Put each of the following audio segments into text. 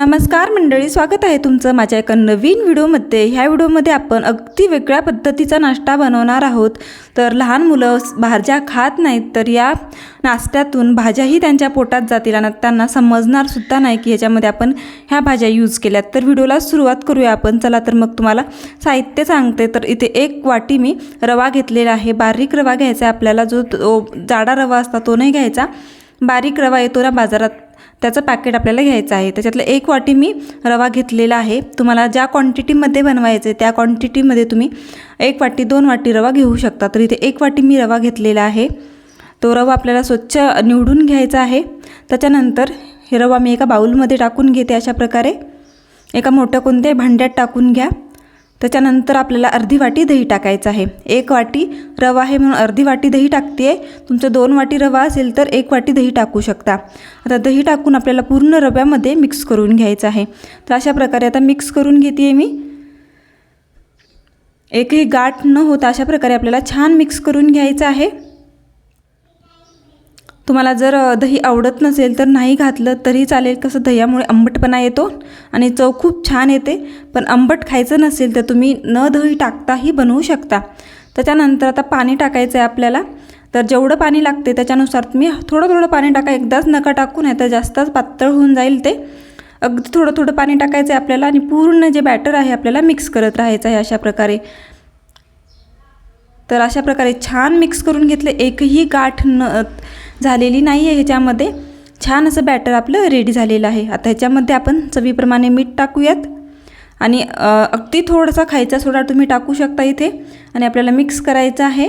नमस्कार मंडळी स्वागत आहे तुमचं माझ्या एका नवीन व्हिडिओमध्ये. ह्या व्हिडिओमध्ये आपण अगदी वेगळ्या पद्धतीचा नाश्ता बनवणार आहोत. तर लहान मुलं भाज्या खात नाहीत तर या नाश्त्यातून भाज्याही त्यांच्या पोटात जातील आणि त्यांना समजणारसुद्धा नाही की ह्याच्यामध्ये आपण ह्या भाज्या यूज केल्यात तर व्हिडिओला सुरुवात करूया आपण. चला तर मग तुम्हाला साहित्य सांगते. तर इथे एक वाटी मी रवा घेतलेला आहे. बारीक रवा घ्यायचा आहे आपल्याला. जो तो जाडा रवा असता तो नाही घ्यायचा. बारीक रवा येतो ना बाजारात. त्याचं पॅकेट आपल्याला घ्यायचं आहे. त्याच्यातलं एक वाटी मी रवा घेतलेला आहे. तुम्हाला ज्या क्वांटिटीमध्ये बनवायचं आहे त्या क्वांटिटीमध्ये तुम्ही एक वाटी दोन वाटी रवा घेऊ शकता. तर इथे एक वाटी मी रवा घेतलेला आहे. तो रवा आपल्याला स्वच्छ निवडून घ्यायचा आहे. त्याच्यानंतर हे रवा मी एका बाऊलमध्ये टाकून घेते अशा प्रकारे. एका मोठ्या कोणत्याही भांड्यात टाकून घ्या. त्याच्यानंतर आपल्याला अर्धी वाटी दही टाकायचं आहे. एक वाटी रवा आहे म्हणून अर्धी वाटी दही टाकते आहे तुमचं दोन वाटी रवा असेल तर एक वाटी दही टाकू शकता. आता दही टाकून आपल्याला पूर्ण रव्यामध्ये मिक्स करून घ्यायचं आहे. तर अशा प्रकारे आता मिक्स करून घेते आहे मी. एकही गाठ न होता अशा प्रकारे आपल्याला छान मिक्स करून घ्यायचं आहे. तुम्हाला जर दही आवडत नसेल तर नाही घातलं तरी चालेल. कसं दह्यामुळे आंबटपणा येतो आणि चव खूप छान येते. पण आंबट खायचं नसेल तर तुम्ही न दही टाकताही बनवू शकता. त्याच्यानंतर आता पाणी टाकायचं आहे आपल्याला. तर जेवढं पाणी लागते त्याच्यानुसार तुम्ही थोडं थोडं पाणी टाका. एकदाच नका टाकू नाही तर जास्तच पातळ होऊन जाईल ते. अगदी थोडं थोडं पाणी टाकायचं आहे आपल्याला आणि पूर्ण जे बॅटर आहे आपल्याला मिक्स करत राहायचं आहे अशा प्रकारे. तर अशा प्रकारे छान मिक्स करून घेतले. एकही गाठ न झालेली नाही आहे ह्याच्यामध्ये. छान असं बॅटर आपलं रेडी झालेलं आहे. आता ह्याच्यामध्ये आपण चवीप्रमाणे मीठ टाकूयात. आणि अगदी थोडासा खायचा सोडा तुम्ही टाकू शकता इथे. आणि आपल्याला मिक्स करायचं आहे.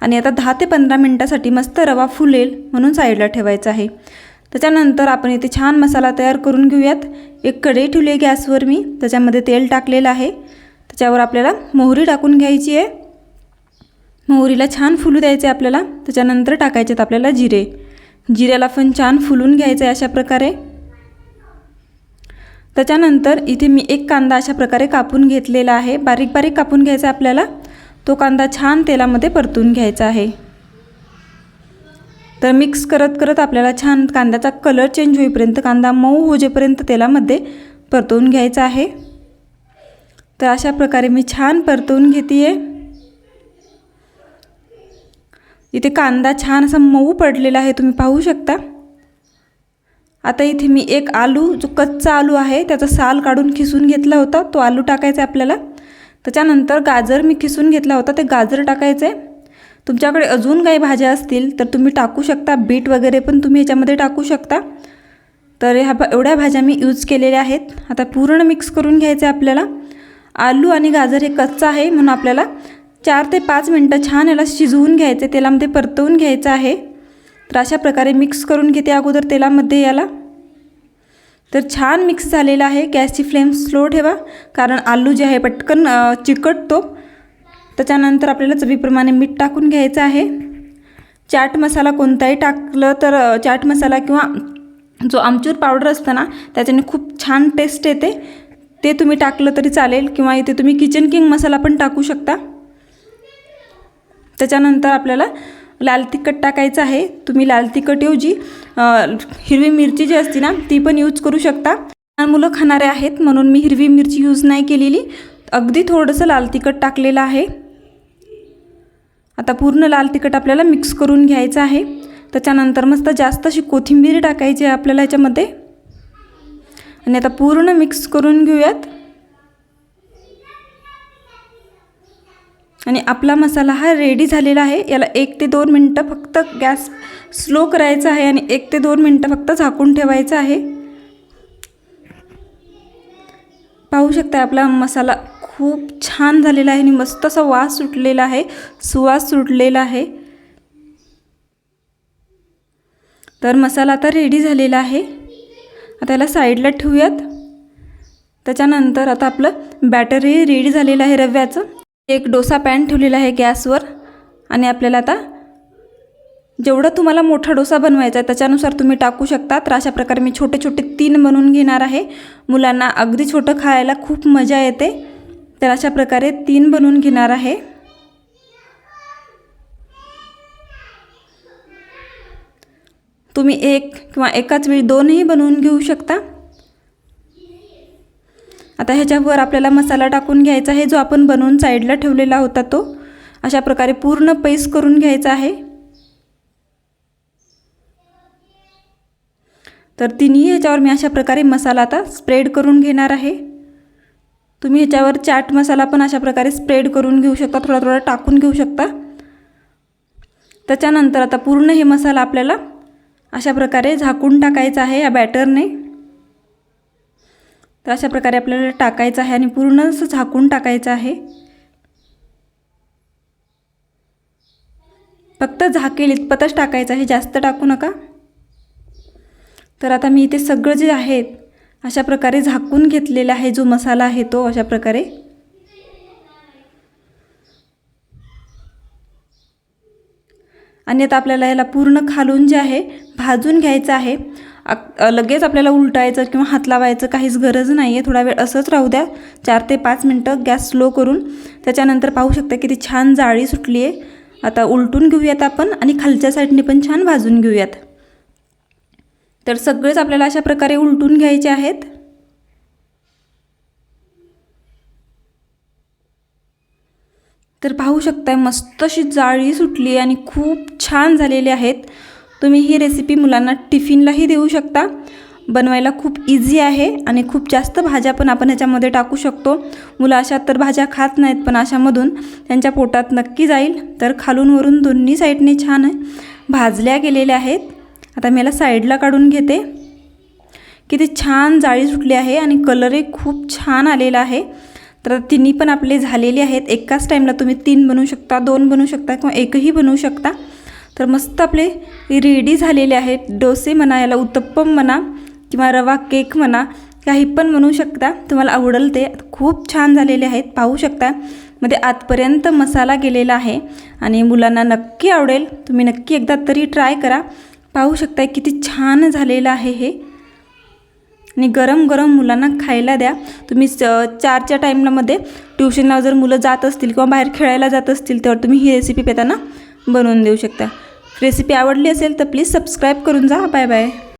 आणि आता दहा ते पंधरा मिनटासाठी मस्त रवा फुलेल म्हणून साईडला ठेवायचा आहे. त्याच्यानंतर आपण इथे छान मसाला तयार करून घेऊयात. एक कढई ठेवली आहे गॅसवर मी. त्याच्यामध्ये तेल टाकलेलं आहे. त्याच्यावर आपल्याला मोहरी टाकून घ्यायची आहे. मोहरीला छान फुलू द्यायचे आपल्याला. त्याच्यानंतर टाकायचे आहेत आपल्याला जिरे. जिऱ्याला पण छान फुलून घ्यायचं आहे अशा प्रकारे. त्याच्यानंतर इथे मी एक कांदा अशा प्रकारे कापून घेतलेला आहे. बारीक बारीक कापून घ्यायचा आहे आपल्याला. तो कांदा छान तेलामध्ये परतून घ्यायचा आहे. तर मिक्स करत करत आपल्याला छान कांद्याचा कलर चेंज होईपर्यंत कांदा मऊ होजेपर्यंत तेलामध्ये परतवून घ्यायचा आहे. तर अशा प्रकारे मी छान परतवून घेते आहे इथे कांदा छान असा मऊ पडलेला आहे तुम्ही पाहू शकता. आता इथे मी एक आलू जो कच्चा आलू आहे त्याचा साल काढून खिसून घेतला होता. तो आलू टाकायचा आहे आपल्याला. त्याच्यानंतर गाजर मी खिसून घेतला होता ते गाजर टाकायचं आहे तुमच्याकडे अजून काही भाज्या असतील तर तुम्ही टाकू शकता. बीट वगैरे पण तुम्ही ह्याच्यामध्ये टाकू शकता. तर ह्या भा एवढ्या भाज्या मी यूज केलेल्या आहेत. आता पूर्ण मिक्स करून घ्यायचं आहे आपल्याला. आलू आणि गाजर हे कच्चं आहे म्हणून आपल्याला चार ते पाच मिनटं छान याला शिजवून घ्यायचे तेलामध्ये परतवून घ्यायचं आहे. तर अशा प्रकारे मिक्स करून घेते अगोदर तेलामध्ये याला. तर छान मिक्स झालेला आहे. गॅसची फ्लेम स्लो ठेवा कारण आलू जे आहे पटकन चिकटतो. त्याच्यानंतर आपल्याला चवीप्रमाणे मीठ टाकून घ्यायचं आहे. चाट मसाला कोणताही टाकलं तर चाट मसाला किंवा जो आमचूर पावडर असतं ना त्याच्याने खूप छान टेस्ट येते. ते तुम्ही टाकलं तरी चालेल किंवा इथे तुम्ही किचन किंग मसाला पण टाकू शकता. त्याच्यानंतर आपल्याला लाल तिखट टाकायचं आहे. तुम्ही लाल तिखटऐवजी हिरवी मिरची जी असते ना ती पण यूज करू शकता. लहान मुलं खाणारे आहेत म्हणून मी हिरवी मिरची यूज नाही केलेली. अगदी थोडंसं लाल तिखट टाकलेलं आहे. आता पूर्ण लाल तिखट आपल्याला मिक्स करून घ्यायचं आहे. त्याच्यानंतर मस्त जास्त अशी कोथिंबीर टाकायची आहे आपल्याला याच्यामध्ये. आणि आता पूर्ण मिक्स करून घेऊयात. आणि आपला मसाला हा रेडी झालेला आहे. याला एक ते दोन मिनटं फक्त गॅस स्लो करायचा आहे आणि एक ते दोन मिनटं फक्त झाकून ठेवायचं आहे. पाहू शकता आपला मसाला खूप छान झालेला आहे आणि मस्त असा वास सुटलेला आहे. सुवास सुटलेला आहे. तर मसाला आता रेडी झालेला आहे. आता याला साईडला ठेवूयात. त्याच्यानंतर आता आपलं बॅटरही रेडी झालेलं आहे रव्याचं. एक डोसा पॅन ठेवलेला आहे गॅसवर आणि आपल्याला आता जेवढा तुम्हाला मोठा डोसा बनवायचा आहे त्याच्यानुसार तुम्ही टाकू शकता. तर अशा प्रकारे मी छोटे छोटे तीन बनवून घेणार आहे. मुलांना अगदी छोटं खायला खूप मजा येते. तर अशा प्रकारे तीन बनवून घेणार आहे. तुम्ही एक किंवा एकाच वेळी दोनही बनवून घेऊ शकता. आता ह्याच्यावर आपल्याला मसाला टाकून घ्यायचा आहे जो आपण बनवून साईडला ठेवलेला होता तो. अशा प्रकारे पूर्ण पेस्ट करून घ्यायचा आहे. तर तिन्ही ह्याच्यावर मी अशा प्रकारे मसाला आता स्प्रेड करून घेणार आहे. तुम्ही ह्याच्यावर चाट मसाला पण अशा प्रकारे स्प्रेड करून घेऊ शकता थोडा थोडा टाकून घेऊ शकता. त्याच्यानंतर आता पूर्ण हे मसाला आपल्याला अशा प्रकारे झाकून टाकायचा आहे या बॅटरने. तर अशा प्रकारे आपल्याला टाकायचं आहे आणि पूर्ण असं झाकून टाकायचं आहे. फक्त झाकेल इतपतच टाकायचं आहे. जास्त टाकू नका. तर आता मी इथे सगळं जे आहेत अशा प्रकारे झाकून घेतलेला आहे. जो मसाला आहे तो अशा प्रकारे. आणि आपल्याला याला पूर्ण खालून जे आहे भाजून घ्यायचं आहे. लगेच आपल्याला उलटायचं किंवा हात लावायचं काहीच गरज नाही आहे थोडा वेळ असंच राहू द्या. चार ते पाच मिनटं गॅस स्लो करून. त्याच्यानंतर पाहू शकता किती छान जाळी सुटली आहे आता उलटून घेऊयात आपण आणि खालच्या साईडने पण छान भाजून घेऊयात. तर सगळेच आपल्याला अशा प्रकारे उलटून घ्यायचे आहेत. तर पाहू शकताय मस्त अशी जाळी सुटली आणि खूप छान झालेले आहेत. तुम्ही ही रेसिपी मुलांना टिफिनलाही देऊ शकता. बनवायला खूप इझी आहे आणि खूप जास्त भाज्या पण आपण ह्याच्यामध्ये टाकू शकतो. मुलं अशा तर भाज्या खात नाहीत पण अशामधून त्यांच्या पोटात नक्की जाईल. तर खालून वरून दोन्ही साईडने छान भाजल्या गेलेल्या आहेत. आता मी याला साईडला काढून घेते. किती छान जाळी सुटली आहे आणि कलरही खूप छान आलेला आहे. तर तिन्ही पण आपले झालेले आहेत. एकाच टाईमला तुम्ही तीन बनवू शकता दोन बनवू शकता किंवा एकही बनवू शकता. तर मस्त आपले रेडी झालेले आहेत. डोसे म्हणा याला उत्तप्पम म्हणा किंवा रवा केक म्हणा काही पण म्हणू शकता. तुम्हाला आवडेल ते. खूप छान झालेले आहेत. पाहू शकता. मध्ये आतपर्यंत मसाला गेलेला आहे आणि मुलांना नक्की आवडेल. तुम्ही नक्की एकदा तरी ट्राय करा. पाहू शकता किती छान झालेलं आहे हे. आणि गरम गरम मुलांना खायला द्या. तुम्ही स चारच्या टाईमलामध्ये ट्युशनला जर मुलं जात असतील किंवा बाहेर खेळायला जात असतील तर तुम्ही ही रेसिपी पेताना बनवून देऊ शकता. रेसिपी आवडली असेल तर प्लीज सबस्क्राईब करून जा. Bye bye